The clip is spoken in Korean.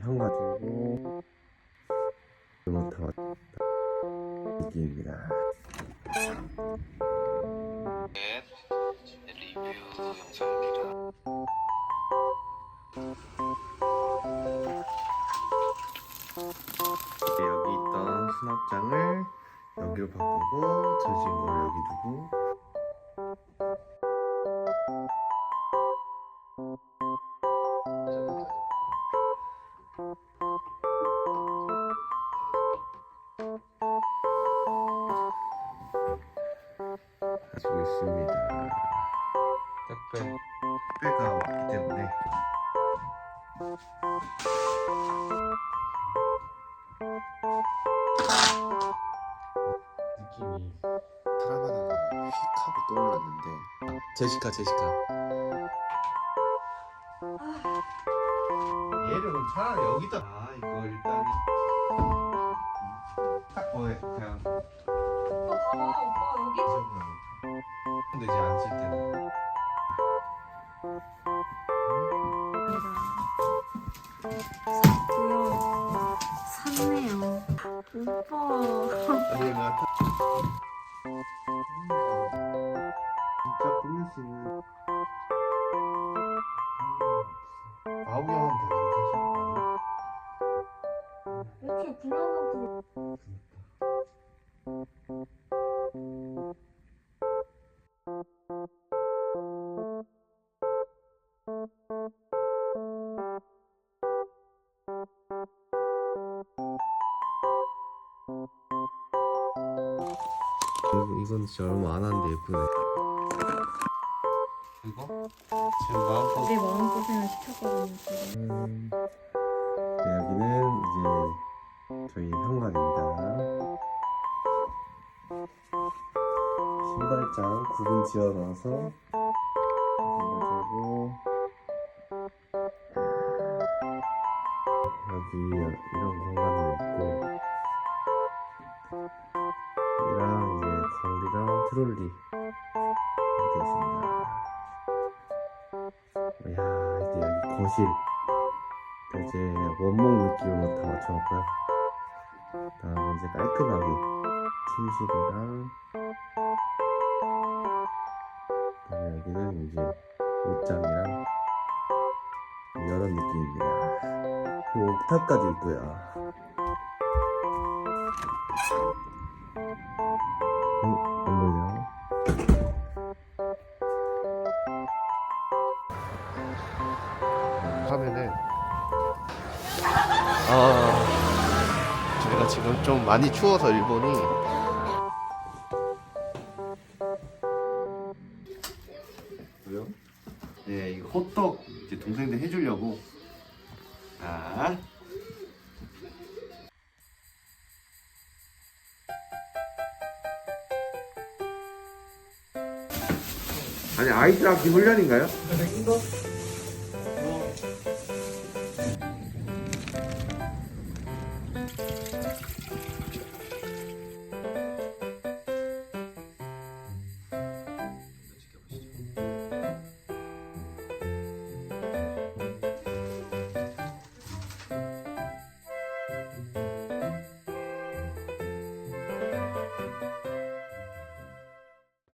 형아 들고 못하 왔다 느낌입니다. 네, 리뷰 영상입니다. 여기 있던 수납장을 여기로 바꾸고 전신 거를 여기 두고 가지고 있습니다. 택배. 택배가 왔기 때문에. 느낌이 사람 하나가 휙 하고 떠올랐는데. 제시카 제시카. 얘를 그럼 차라리 여기다. 아 이거 일단. 딱 뭐해 그냥. 봐봐 오빠 여기 근데 이제 안 쓸 때는. 샀고요 샀네요. 오빠. 아니 내가 타... 진짜 꾸밀 수 있는 아홉 형한테 너무 사실 애초에 불안한 상태로 이거, 이건 진짜 얼마 안 하는데 예쁘네. 이거? 제 마음껏? 내 마음고생을 시켰거든요 지금. 음, 네, 여기는 이제 저희 현관입니다. 신발장 구분 지어 넣어서 신발 들고 여기 이런 공간도 있고 이렇게 있습니다. 이야 이제 여기 거실. 이제 원목 느낌으로 다 맞춰놨고요. 다음에 이제 깔끔하게 침실이랑 그다음에 여기는 이제 옷장이랑 이런 느낌입니다. 그리고 옥탑까지 있고요 아. 저희가 지금 좀 많이 추워서 일본이. 왜요? 네 이거 호떡 이제 동생들 해주려고. 자. 아니 아이들 학기 훈련인가요?